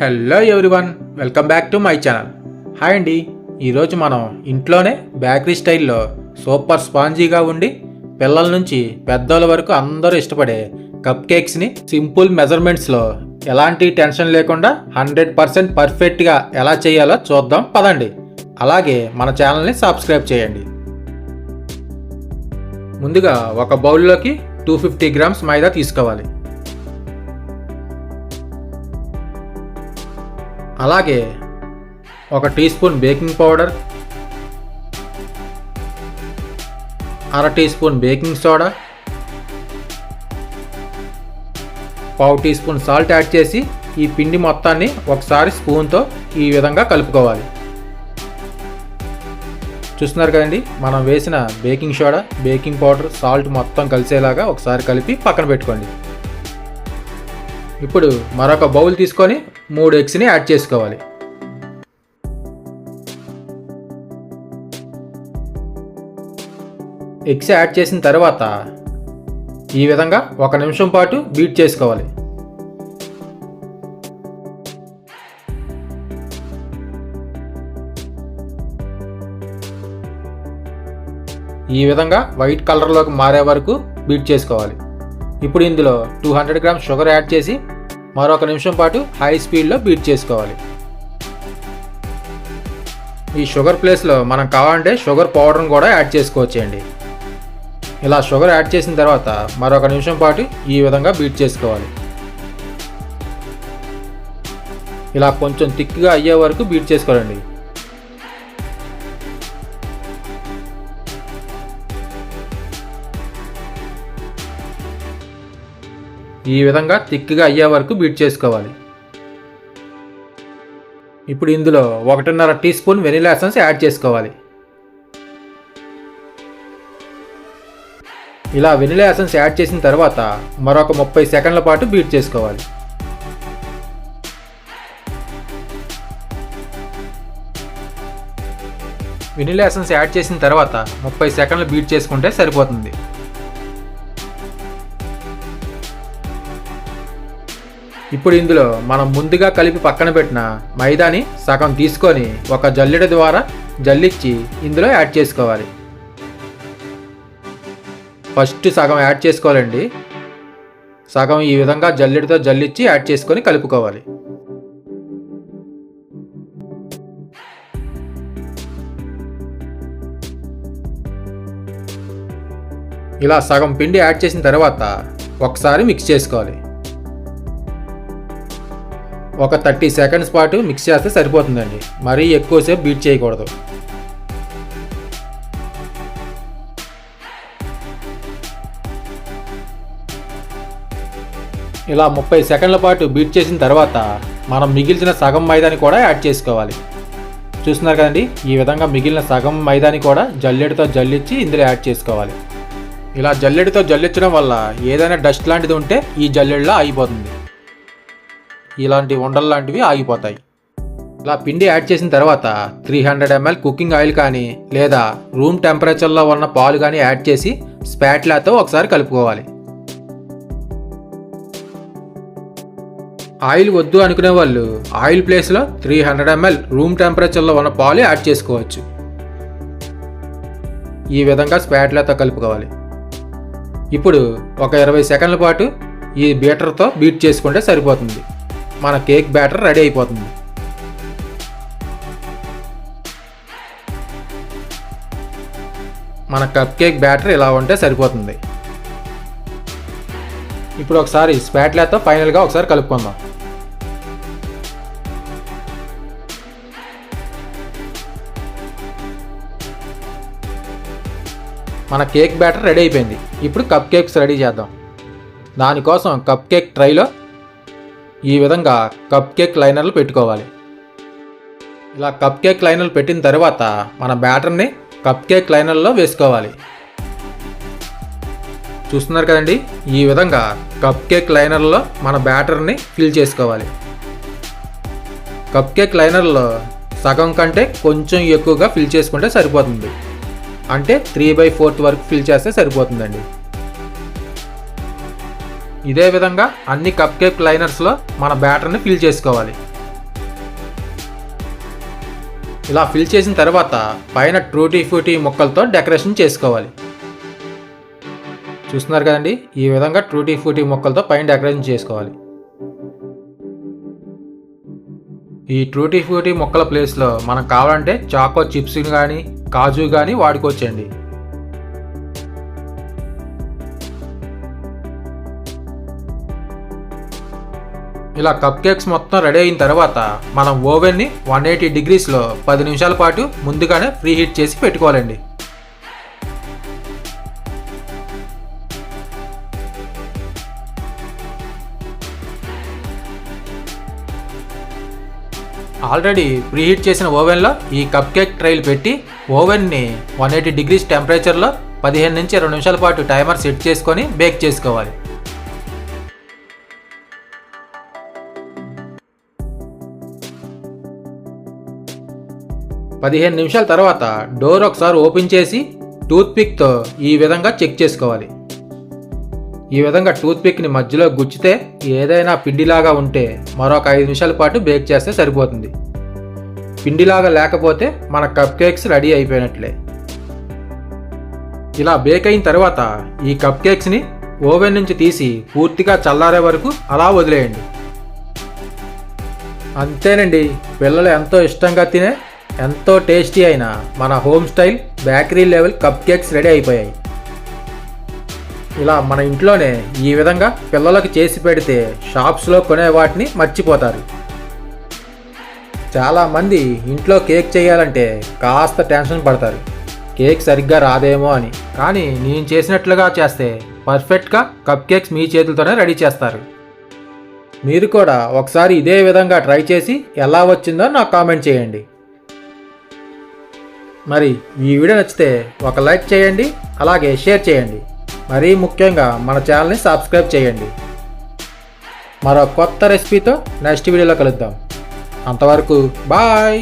Hello everyone welcome back to my channel hi అండి ఈరోజు మనం ఇంట్లోనే బేకరీ స్టైల్లో సూపర్ స్పాంజీగా ఉండి పిల్లల నుంచి పెద్దోళ్ళ వరకు అందరూ ఇష్టపడే కప్ కేక్స్ని సింపుల్ మెజర్మెంట్స్లో ఎలాంటి టెన్షన్ లేకుండా హండ్రెడ్ పర్సెంట్ పర్ఫెక్ట్గా ఎలా చేయాలో చూద్దాం పదండి. అలాగే మన ఛానల్ని సబ్స్క్రైబ్ చేయండి. ముందుగా ఒక బౌల్లోకి టూ ఫిఫ్టీ గ్రామ్స్ మైదా తీసుకోవాలి. అలాగే ఒక టీ స్పూన్ బేకింగ్ పౌడర్ అర టీ స్పూన్ బేకింగ్ సోడా పావు టీ స్పూన్ సాల్ట్ యాడ్ చేసి ఈ పిండి మొత్తాన్ని ఒకసారి స్పూన్తో ఈ విధంగా కలుపుకోవాలి. చూస్తున్నారు కదండి మనం వేసిన baking soda baking powder salt మొత్తం కలిసేలాగా ఒకసారి కలిపి పక్కన పెట్టుకోండి. ఇప్పుడు మరొక బౌల్ తీసుకొని మూడు ఎగ్స్ని యాడ్ చేసుకోవాలి. ఎగ్స్ యాడ్ చేసిన తర్వాత ఈ విధంగా ఒక నిమిషం పాటు బీట్ చేసుకోవాలి. ఈ విధంగా వైట్ కలర్లోకి మారే వరకు బీట్ చేసుకోవాలి. ఇప్పుడు ఇందులో two hundred grams sugar add చేసి మరొక నిమిషం పాటు హై స్పీడ్లో బీట్ చేసుకోవాలి. ఈ షుగర్ ప్లేస్లో మనం కావాలంటే షుగర్ పౌడర్ని కూడా యాడ్ చేసుకోవచ్చండి. ఇలా షుగర్ యాడ్ చేసిన తర్వాత మరొక నిమిషం పాటు ఈ విధంగా బీట్ చేసుకోవాలి. ఇలా కొంచెం థిక్గా అయ్యే వరకు బీట్ చేసుకోవాలండి. ఈ విధంగా థిక్గా అయ్యే వరకు బీట్ చేసుకోవాలి. ఇప్పుడు ఇందులో ఒకటిన్నర teaspoon vanilla essence add చేసుకోవాలి. ఇలా వెనిలా ఎసెన్స్ యాడ్ చేసిన తర్వాత మరొక ముప్పై సెకండ్ల పాటు బీట్ చేసుకోవాలి. వెనిలా ఎసెన్స్ యాడ్ చేసిన తర్వాత ముప్పై సెకండ్లు బీట్ చేసుకుంటే సరిపోతుంది. ఇప్పుడు ఇందులో మనం ముందుగా కలిపి పక్కన పెట్టిన మైదాని సగం తీసుకొని ఒక జల్లెడ ద్వారా జల్లిచ్చి ఇందులో యాడ్ చేసుకోవాలి. ఫస్ట్ సగం యాడ్ చేసుకోవాలండి. సగం ఈ విధంగా జల్లెడతో జల్లిచ్చి యాడ్ చేసుకొని కలుపుకోవాలి. ఇలా సగం పిండి యాడ్ చేసిన తర్వాత ఒకసారి మిక్స్ చేసుకోవాలి. ఒక థర్టీ సెకండ్స్ పాటు మిక్స్ చేస్తే సరిపోతుందండి. మరీ ఎక్కువసేపు బీట్ చేయకూడదు. ఇలా ముప్పై సెకండ్ల పాటు బీట్ చేసిన తర్వాత మనం మిగిల్చిన సగం మైదాని కూడా యాడ్ చేసుకోవాలి. చూస్తున్నారు కదండి ఈ విధంగా మిగిలిన సగం మైదాని కూడా జల్లెడతో జల్లిచ్చి ఇందులో యాడ్ చేసుకోవాలి. ఇలా జల్లెడతో జల్లించడం వల్ల ఏదైనా డస్ట్ లాంటిది ఉంటే ఈ జల్లెడలో అయిపోతుంది. ఇలాంటి ఉండలు లాంటివి ఆగిపోతాయి. ఇలా పిండి యాడ్ చేసిన తర్వాత three hundred ml cooking oil కానీ లేదా రూమ్ టెంపరేచర్లో ఉన్న పాలు కానీ యాడ్ చేసి స్పాట్లాతో ఒకసారి కలుపుకోవాలి. ఆయిల్ వద్దు అనుకునే వాళ్ళు ఆయిల్ ప్లేస్లో త్రీ హండ్రెడ్ ఎంఎల్ రూమ్ టెంపరేచర్లో ఉన్న పాలు యాడ్ చేసుకోవచ్చు. ఈ విధంగా స్పాట్లాతో కలుపుకోవాలి. ఇప్పుడు ఒక ఇరవై సెకండ్ల పాటు ఈ బీటర్తో బీట్ చేసుకుంటే సరిపోతుంది. మన కేక్ బ్యాటర్ రెడీ అయిపోతుంది. మన కప్ కేక్ బ్యాటర్ ఇలా ఉంటే సరిపోతుంది. ఇప్పుడు ఒకసారి స్పాట్లతో ఫైనల్గా ఒకసారి కలుపుకుందాం. మన కేక్ బ్యాటర్ రెడీ అయిపోయింది. ఇప్పుడు కప్ కేక్స్ రెడీ చేద్దాం. దానికోసం కప్ కేక్ ట్రైలో ఈ విధంగా కప్ కేక్ లైనర్లు పెట్టుకోవాలి. ఇలా కప్ కేక్ లైనర్లు పెట్టిన తర్వాత మన బ్యాటర్ని కప్ కేక్ లైనర్లో వేసుకోవాలి. చూస్తున్నారు కదండి? ఈ విధంగా కప్ కేక్ లైనర్లో మన బ్యాటర్ని ఫిల్ చేసుకోవాలి. కప్ కేక్ లైనర్లో సగం కంటే కొంచెం ఎక్కువగా ఫిల్ చేసుకుంటే సరిపోతుంది. అంటే త్రీ బై ఫోర్త్ వరకు ఫిల్ చేస్తే సరిపోతుందండి. ఇదే విధంగా అన్ని కప్ కేక్ లైనర్స్లో మన బ్యాటర్ని ఫిల్ చేసుకోవాలి. ఇలా ఫిల్ చేసిన తర్వాత పైన ట్రూటీ ఫ్రూటీ ముక్కలతో డెకరేషన్ చేసుకోవాలి. చూస్తున్నారు కదండి? ఈ విధంగా ట్రూటీ ఫ్రూటీ ముక్కలతో పైన డెకరేషన్ చేసుకోవాలి. ఈ ట్రూటీ ఫ్రూటీ ముక్కల ప్లేస్లో మనకు కావాలంటే చాకో చిప్స్ కానీ కాజు కానీ వాడుకోవచ్చండి. ఇలా కప్ కేక్స్ మొత్తం రెడీ అయిన తర్వాత మనం ఓవెన్ని వన్ ఎయిటీ డిగ్రీస్లో పది నిమిషాల పాటు ముందుగానే ప్రీ హీట్ చేసి పెట్టుకోవాలండి. ఆల్రెడీ ప్రీహీట్ చేసిన ఓవెన్లో ఈ కప్ కేక్ ట్రైల్ పెట్టి ఓవెన్ని వన్ ఎయిటీ డిగ్రీస్ టెంపరేచర్లో పదిహేను నుంచి ఇరవై నిమిషాల పాటు టైమర్ సెట్ చేసుకొని బేక్ చేసుకోవాలి. పదిహేను నిమిషాల తర్వాత డోర్ ఒకసారి ఓపెన్ చేసి టూత్పిక్తో ఈ విధంగా చెక్ చేసుకోవాలి. ఈ విధంగా టూత్పిక్ని మధ్యలో గుచ్చితే ఏదైనా పిండిలాగా ఉంటే మరొక ఐదు నిమిషాల పాటు బేక్ చేస్తే సరిపోతుంది. పిండిలాగా లేకపోతే మన కప్ కేక్స్ రెడీ అయిపోయినట్లే. ఇలా బేక్ అయిన తర్వాత ఈ కప్ కేక్స్ని ఓవెన్ నుంచి తీసి పూర్తిగా చల్లారే వరకు అలా వదిలేయండి. అంతేనండి పిల్లలు ఎంతో ఇష్టంగా తినే ఎంతో టేస్టీ అయిన మన home style bakery level cupcakes ready అయిపోయాయి. ఇలా మన ఇంట్లోనే ఈ విధంగా పిల్లలకు చేసి పెడితే షాప్స్లో కొనే వాటిని మర్చిపోతారు. చాలామంది ఇంట్లో కేక్ చేయాలంటే కాస్త టెన్షన్ పడతారు. కేక్ సరిగ్గా రాదేమో అని. కానీ నేను చేసినట్లుగా చేస్తే పర్ఫెక్ట్గా కప్ కేక్స్ మీ చేతులతోనే రెడీ చేస్తారు. మీరు కూడా ఒకసారి ఇదే విధంగా ట్రై చేసి ఎలా వచ్చిందో నాకు కామెంట్ చేయండి. మరి ఈ వీడియో నచ్చితే ఒక లైక్ చేయండి అలాగే షేర్ చేయండి. మరీ ముఖ్యంగా మన ఛానల్ని సబ్స్క్రైబ్ చేయండి. మరో కొత్త రెసిపీతో నెక్స్ట్ వీడియోలో కలుద్దాం. అంతవరకు బాయ్!